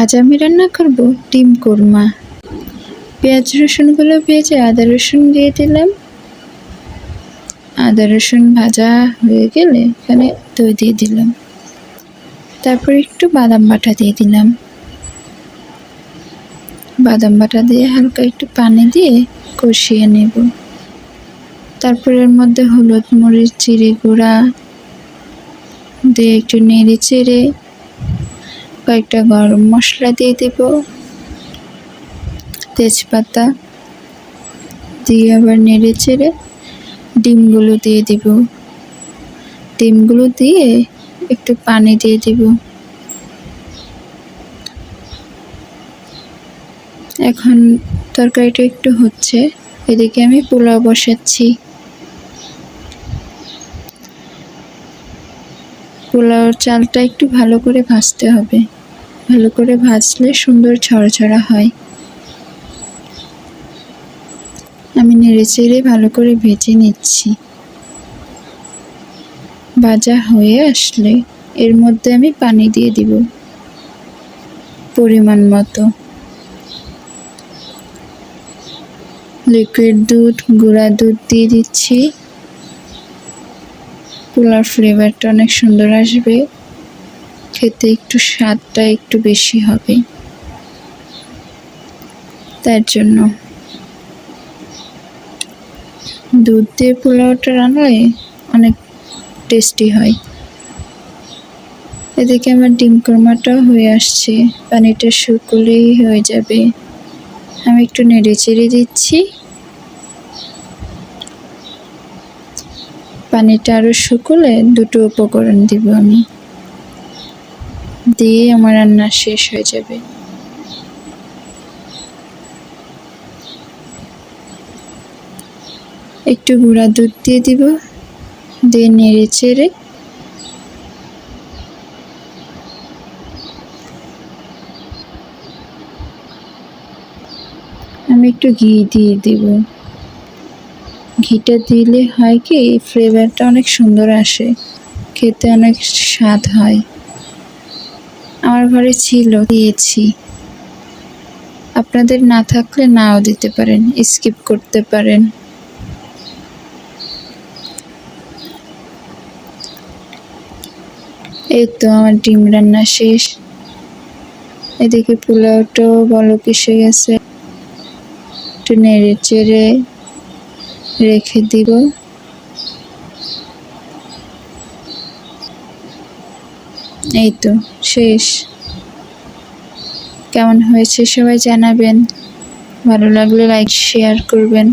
আজ আমি রান্না করব ডিম কোরমা। পেঁয়াজ রসুনগুলো ভেজে আদা রসুন দিয়ে দিলাম। আদা রসুন ভাজা হয়ে গেলে এখানে দই দিয়ে দিলাম। তারপর একটু বাদাম বাটা দিয়ে দিলাম। বাদাম বাটা দিয়ে হালকা একটু পানি দিয়ে কষিয়ে নেব। তারপর এর মধ্যে হলুদ মরিচ চিড়ে গুঁড়া দিয়ে একটু নেড়ে চেড়ে কয়েকটা গরম মশলা দিয়ে দেব। তেজপাতা দিয়ে আবার নেড়ে চেড়ে ডিমগুলো দিয়ে দিব। ডিমগুলো দিয়ে একটু পানি দিয়ে দিব। এখন তরকারিটা একটু হচ্ছে, এদিকে আমি পোলাও বসাচ্ছি। পোলাওর চালটা একটু ভালো করে ভাজতে হবে। ভালো করে ভাজলে সুন্দর ছড়াছড়া হয়। আমি নেড়ে চেড়ে ভালো করে ভেজে নিচ্ছি। ভাজা হয়ে আসলে এর মধ্যে আমি পানি দিয়ে দিব পরিমাণ মতো। লিকুইড দুধ, গুঁড়া দুধ দিয়ে দিচ্ছি। পোলার ফ্লেভারটা অনেক সুন্দর আসবে। খেতে একটু স্বাদটা একটু বেশি হবে। তার জন্য। দুধ দিয়ে পোলাওটা রান্নায় অনেক টেস্টি হয়। এদিকে আমার ডিম কোরমাটাও হয়ে আসছে। পানিটা শুকলেই হয়ে যাবে। আমি একটু নেড়ে চেড়ে দিচ্ছি। পানিটা আরও শুকলে দুটো উপকরণ দিব আমি। দিয়ে আমার রান্না শেষ হয়ে যাবে। একটু গুঁড়া দুধ দিয়ে দিব, দিয়ে নেড়ে চেড়ে আমি একটু ঘি দিয়ে দিব। ঘিটা দিলে হয় কি ফ্লেভারটা অনেক সুন্দর আসে, খেতে অনেক স্বাদ হয়। আমার ঘরে ছিল, দিয়েছি। আপনাদের না থাকলে নাও দিতে পারেন স্কিপ করতে পারেন। এই তো আমার ডিম রান্না শেষ। এদিকে পোলাওটাও বলক এসে গেছে। একটু নেড়ে চেড়ে রেখে দিব। এই তো শেষ। কেমন হয়েছে সবাই জানাবেন। ভালো লাগলে লাইক শেয়ার করবেন।